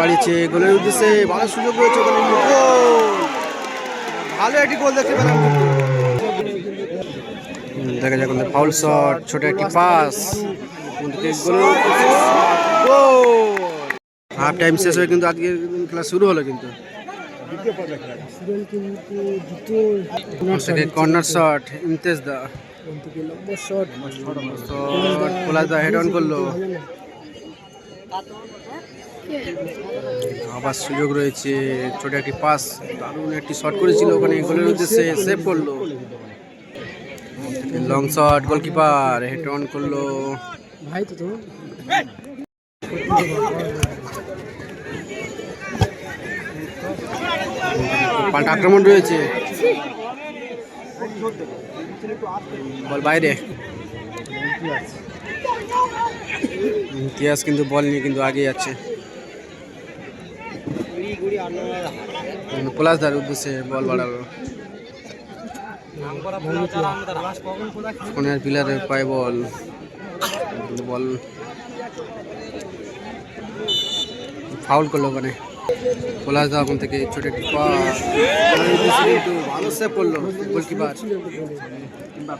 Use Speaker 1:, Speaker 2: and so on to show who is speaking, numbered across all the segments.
Speaker 1: বাড়িয়েছে গোলের উদ্দেশ্যে ভালো সুযোগ রয়েছে ভালো একটি গোল দেখতে পেলাম। দেখা যাক ফাউল শট ছোট একটি পাস হাফ টাইম শেষ হয়ে কিন্তু আজকে খেলা শুরু হলো কিন্তু। কর্নার শট ইমতেজ দা। পোলা দা হেড অন করল। আবার সুযোগ রয়েছে, ছোট একটি পাস, দারুণ একটি শট করেছিল ওখানে, গোলের উদ্দেশ্যে সেভ করল। Long shot goalkeeper head on করল।
Speaker 2: ভাই তো
Speaker 1: পাল্টা আক্রমণ রয়েছে। বল বাইরে। ইতিহাস কিন্তু বল নিয়ে কিন্তু আগে যাচ্ছে। পলাশদার উদ্দেশ্যে বল বাড়ালো। কোনের পিলারের পায়ে বল। বল। ফাউল করল ওখানে। পলাশ দা ওখান থেকে ছোট একটি কিন্তু ভালো সেভ করল গোলকিপার কিন্তু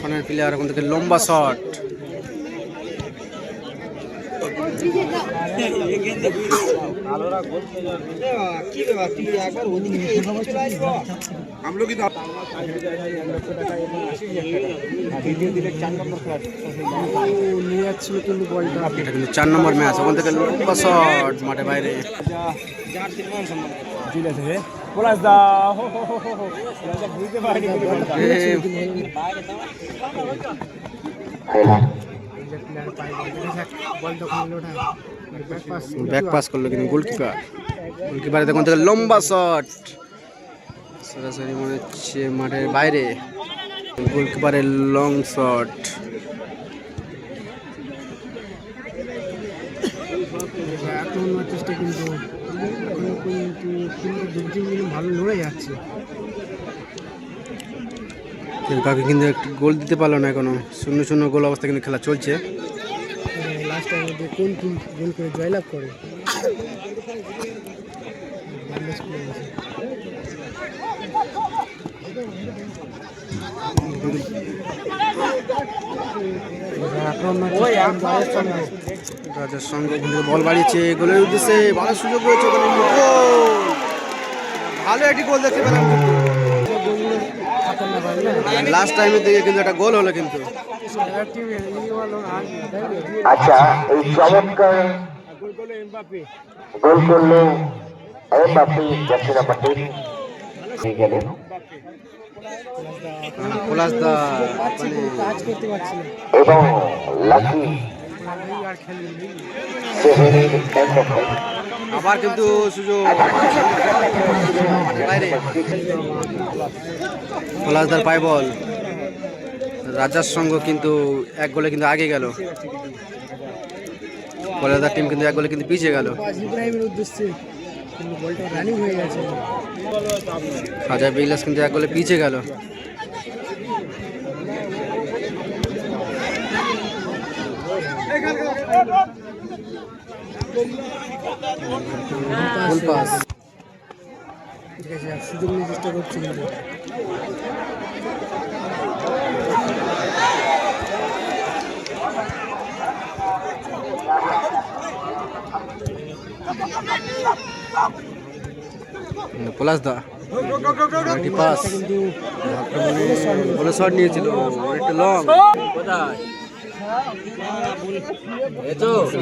Speaker 1: কোনের প্লেয়ার ওখান থেকে লম্বা শট চার নম্বর ম্যাচ ওখান থেকে লম্বা মাঠে বাইরে
Speaker 3: হো। বুঝতে পারিনি কিন্তু বলটা।
Speaker 1: এ,
Speaker 2: বল তখন ওঠা ব্যাক পাস
Speaker 1: করল কিন্তু গোলকিপার গোলকিপার তখন থেকে লম্বা শট সরাসরি মনে হচ্ছে মাঠের বাইরে। গোলকিপারের লং শট
Speaker 2: আক্রমণ চেষ্টা কিন্তু ভালো লড়ে যাচ্ছে।
Speaker 1: কাকে কিন্তু একটু গোল দিতে পারল না এখনও। শূন্য শূন্য গোল অবস্থা কিন্তু খেলা চলছে।
Speaker 2: লাস্ট মধ্যে কোন টিম গোল করে জয়লাভ করে?
Speaker 1: রাজার সঙ্গে কিন্তু বল বাড়িয়েছে গোলের উদ্দেশ্যে ভালো সুযোগ রয়েছে ভালো একটি গোল দেখতে পেলাম
Speaker 2: গোলগুলো খাতারনাক হয় না
Speaker 1: লাস্ট টাইমের দিকে কিন্তু একটা গোল হলো কিন্তু।
Speaker 4: আচ্ছা এই চমৎকার গোল করল এমবাপ্পে জার্সি নাম্বার টেন নিয়ে গেলেন
Speaker 1: পলাশ দা মানে
Speaker 4: এবং লাকি সেভেনের এমবাপ্পে
Speaker 1: আবার কিন্তু সুযোগ। বাইরে। পলাশদার পায় বল। রাজার সঙ্গ কিন্তু এক গোলে কিন্তু আগে গেল। পলাশদার টিম কিন্তু এক গোলে কিন্তু পিছিয়ে গেল। খাজা বিলাস কিন্তু এক গোলে পিছিয়ে গেল। ফুল পাস
Speaker 2: ঠিক আছে সুযোগ নিয়ে চেষ্টা করছি কিন্তু।
Speaker 1: পলাশ দা। একটি পাস। বলে শট নিয়েছিল। একটু লং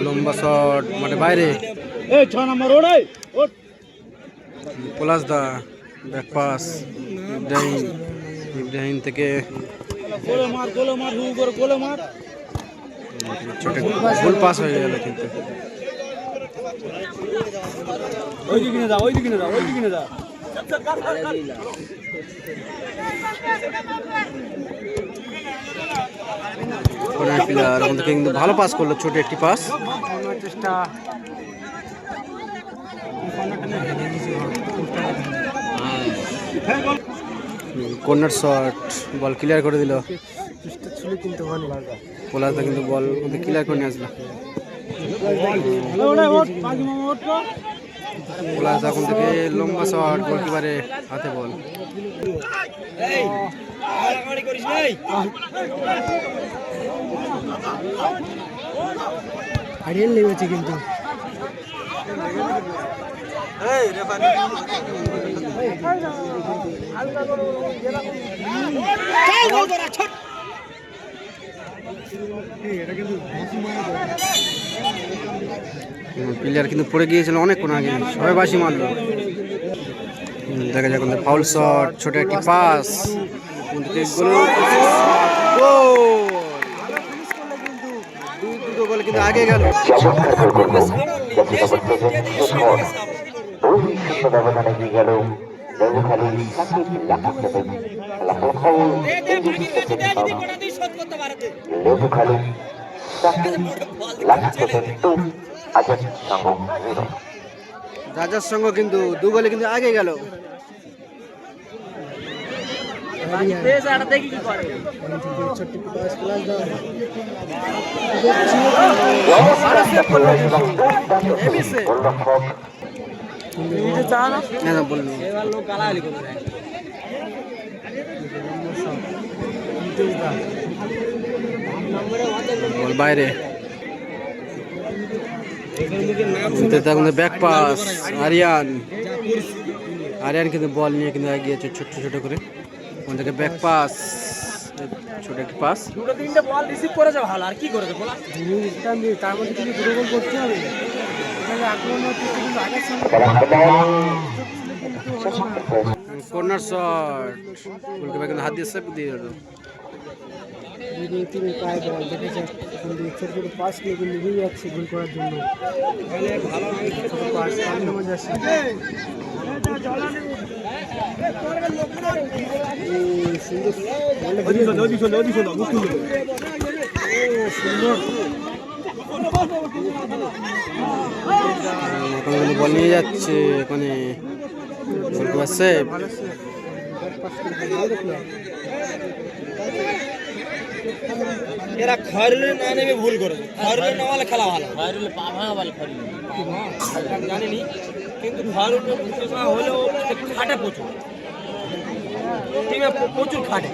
Speaker 1: লম্বা শট মানে বাইরে।
Speaker 3: এই ছ নম্বর ওড়াই
Speaker 1: পলাশ দা ব্যাক পাস ইব্রাহিম ইব্রাহিম থেকে
Speaker 3: গোলে মার গোলে মার হু মার।
Speaker 1: ছোট ফুল পাস হয়ে গেল কিন্তু।
Speaker 3: ওই দিকে নিয়ে যা ওই দিকে নিয়ে যা ওই দিকে যা।
Speaker 1: কিন্তু ভালো পাস করল, ছোট একটি pass corner shot ball clear করে দিল। পোলাদা কিন্তু বল ক্লিয়ার করে নিয়ে আসলো। পোলাদা ওখান থেকে লম্বা শট গোলকিপারে হাতে বল।
Speaker 2: হারিয়ে লেগেছে কিন্তু।
Speaker 1: প্লেয়ার কিন্তু পড়ে গিয়েছিল অনেকক্ষণ আগে সবাই বাসি মারলো। দেখা যাক ফাউল শট ছোট একটি পাস দুটো কিন্তু গেল
Speaker 4: চমৎকার করে গেল আজাদ সংঘ
Speaker 1: রাজার সঙ্গে কিন্তু দু বলে কিন্তু আগে গেল।
Speaker 2: ছোট্ট একটু পাস ক্লাস দাও
Speaker 4: গোলরক্ষক
Speaker 1: না না বলল বল বাইরে তখন ব্যাক পাস আরিয়ান আরিয়ান কিন্তু বল নিয়ে কিন্তু এগিয়েছে ছোট ছোট করে। ওখান থেকে ব্যাক পাস ছোট একটি পাস
Speaker 3: দুটো তিনটে বল রিসিভ করেছে ভালো আর কি করেছে বলা?
Speaker 2: তার মধ্যে কিন্তু দুটো গোল করতে হবে আক্রমণ হচ্ছে কিন্তু আগের সঙ্গে
Speaker 1: কর্নার শট গোলকিপার কিন্তু হাত দিয়ে সেভ দিয়ে দিল
Speaker 2: যদি তিনি পায়ে বল দেখেছে কিন্তু ছোট ছোট পাস নিয়ে কিন্তু এগিয়ে যাচ্ছে গোল করার জন্য পাস যাচ্ছে
Speaker 1: বল নিয়ে যাচ্ছে ওখানে গোলকিপার সেভ
Speaker 2: ভালো সে ব্যাট পাস করে ভালো দেখল
Speaker 3: এরা খয়রুলে না নেমে ভুল করেছে খয়রুলে নামালে খেলা ভালো খয়রুলে পা ভাঙা ভালো খয়রুলে জানিনি কিন্তু খয়রুলে হলেও একটু খাটে প্রচুর টিমে প্রচুর খাটে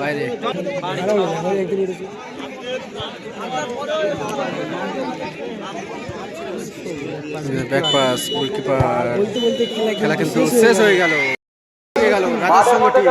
Speaker 1: বাইরে
Speaker 2: ভালো ভালো একদিন
Speaker 1: ব্যাক পাস গোলকিপার খেলা কিন্তু শেষ হয়ে গেল। হয়ে গেল রাজার সঙ্গে টিম।